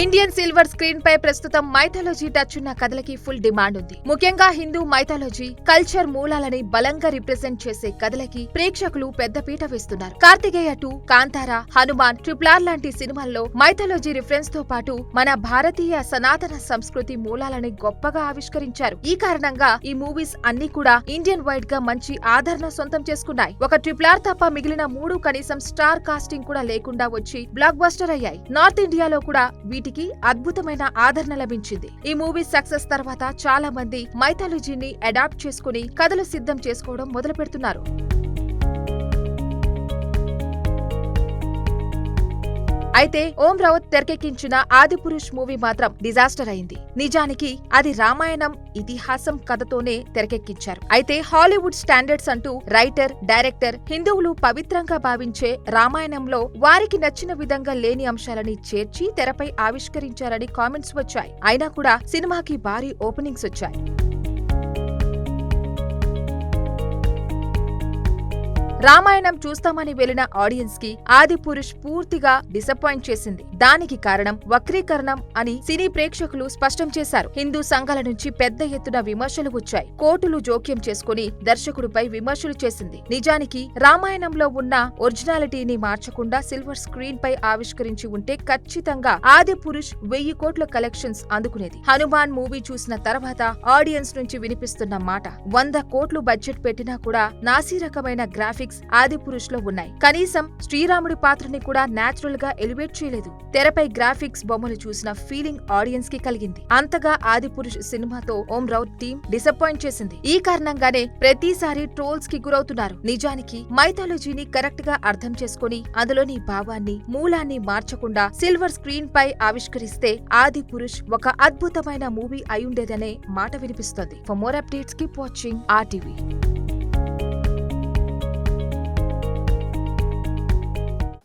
Indian silver screen పై ప్రస్తుతం mythology touch ఉన్న కథలకి full demand ఉంది. ముఖ్యంగా హిందూ మైథాలజీ కల్చర్ మూలాలని బలంగా రిప్రజెంట్ చేసే కథలకి ప్రేక్షకులు పెద్దపీట వేస్తున్నారు. Karthikeya two Kantara Hanuman triple R లాంటి సినిమాల్లో మైథాలజీ రిఫరెన్స్తో పాటు మన భారతీయ సనాతన సంస్కృతి మూలాలని గొప్పగా ఆవిష్కరించారు. ఈ కారణంగా ఈ మూవీస్ అన్ని కూడా ఇండియన్ వైడ్గా మంచి ఆదరణ సొంతం చేసుకున్నాయి. ఒక ట్రిప్లార్ తప్ప మిగిలిన మూడు కనీసం స్టార్ కాస్టింగ్ కూడా లేకుండా వచ్చి బ్లాక్ బస్టర్ అయ్యాయి. నార్త్ ఇండియాలో కూడా వీటికి అద్భుతమైన ఆదరణ లభించింది. ఈ మూవీ సక్సెస్ తర్వాత చాలా మంది మైథాలజీని అడాప్ట్ చేసుకుని కథలు సిద్ధం చేసుకోవడం మొదలు పెడుతున్నారు అయితే ఓం రావత్ తెరకెక్కించిన ఆదిపురుష్ మూవీ మాత్రం డిజాస్టర్ అయింది. నిజానికి అది రామాయణం ఇతిహాసం కథతోనే తెరకెక్కించారు. అయితే హాలీవుడ్ స్టాండర్డ్స్ అంటూ రైటర్ డైరెక్టర్ హిందువులు పవిత్రంగా భావించే రామాయణంలో వారికి నచ్చిన విధంగా లేని అంశాలని చేర్చి తెరపై ఆవిష్కరించారని కామెంట్స్ వచ్చాయి. అయినా కూడా సినిమాకి భారీ ఓపెనింగ్స్ వచ్చాయి. రామాయణం చూస్తామని వెళ్ళిన ఆడియన్స్కి ఆది పురుష్ పూర్తిగా డిసప్పాయింట్ చేసింది. దానికి కారణం వక్రీకరణం అని సినీ ప్రేక్షకులు స్పష్టం చేశారు. హిందూ సంఘాల నుంచి పెద్ద ఎత్తున విమర్శలు వచ్చాయి. కోర్టులు జోక్యం చేసుకుని దర్శకుడిపై విమర్శలు చేసింది. నిజానికి రామాయణంలో ఉన్న ఒరిజినాలిటీని మార్చకుండా సిల్వర్ స్క్రీన్ పై ఆవిష్కరించి ఉంటే ఖచ్చితంగా ఆది పురుష్ వెయ్యి కోట్ల కలెక్షన్స్ అందుకునేది. హనుమాన్ మూవీ చూసిన తర్వాత ఆడియన్స్ నుంచి వినిపిస్తున్న మాట వంద కోట్లు బడ్జెట్ పెట్టినా కూడా నాసి రకమైన గ్రాఫిక్స్ ఆది పురుష్లో ఉన్నాయి. కనీసం శ్రీరాముడి పాత్రని కూడా నేచురల్గా ఎలివేట్ చేయలేదు. తెరపై గ్రాఫిక్స్ బొమ్మలు చూసిన ఫీలింగ్ ఆడియన్స్కి కలిగింది. అంతగా ఆది పురుష్ సినిమాతో ఓం రౌత్ టీం డిసప్పాయింట్ చేసింది. ఈ కారణంగానే ప్రతిసారి ట్రోల్స్కి గురవుతున్నారు. నిజానికి మైథాలజీని కరెక్ట్గా అర్థం చేసుకుని అందులోని భావాన్ని మూలాన్ని మార్చకుండా సిల్వర్ స్క్రీన్ పై ఆవిష్కరిస్తే ఆది పురుష్ ఒక అద్భుతమైన మూవీ అయ్యుండేదనే మాట వినిపిస్తోంది. For more updates keep watching RTV